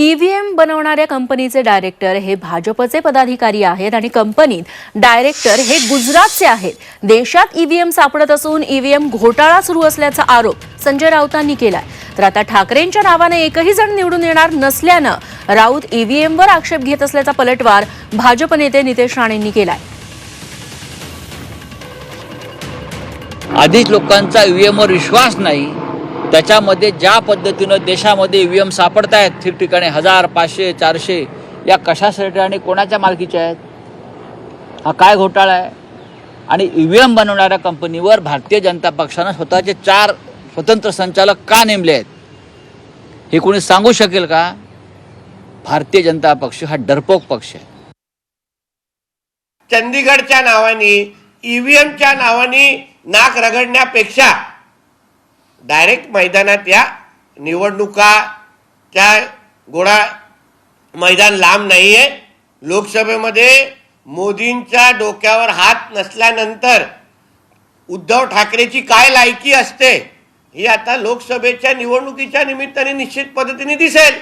EVM बनवणाऱ्या कंपनीचे director हे भाजपचे पदाधिकारी आहेत आणि कंपनीत डायरेक्टर हे गुजरातचे आहेत. देशात ईव्हीएम सापडत असून ईव्हीएम घोटाळा सुरू असल्याचा आरोप संजय राऊतांनी केलाय. तर आता ठाकरेंच्या नावाने एकही जण निवडून येणार नसल्यानं राऊत ईव्हीएमवर आक्षेप घेत असल्याचा पलटवार भाजप नेते नितेश राणेंनी केलाय. आधीच लोकांचा ईव्हीएमवर विश्वास नाही त्याच्यामध्ये ज्या पद्धतीनं देशामध्ये ईव्हीएम सापडत आहेत ठिकठिकाणी हजार पाचशे चारशे या कशासाठी आणि कोणाच्या मालकीच्या आहेत? हा काय घोटाळा आहे? आणि ईव्हीएम बनवणाऱ्या कंपनीवर भारतीय जनता पक्षानं स्वतःचे चार स्वतंत्र संचालक का नेमले आहेत? हे कोणी सांगू शकेल का? भारतीय जनता पक्ष हा डरपोक पक्ष आहे. चंदीगडच्या नावाने ईव्हीएमच्या नावाने नाक रगडण्यापेक्षा डायरेक्ट मैदानात या निवडणुकाच्या गोळा मैदान लांब नाही आहे लोकसभेमध्ये मोदींच्या डोक्यावर हात नसल्यानंतर उद्धव ठाकरेची काय लायकी असते ही आता लोकसभेच्या निवडणुकीच्या निमित्ताने निश्चित पद्धतीने दिसेल.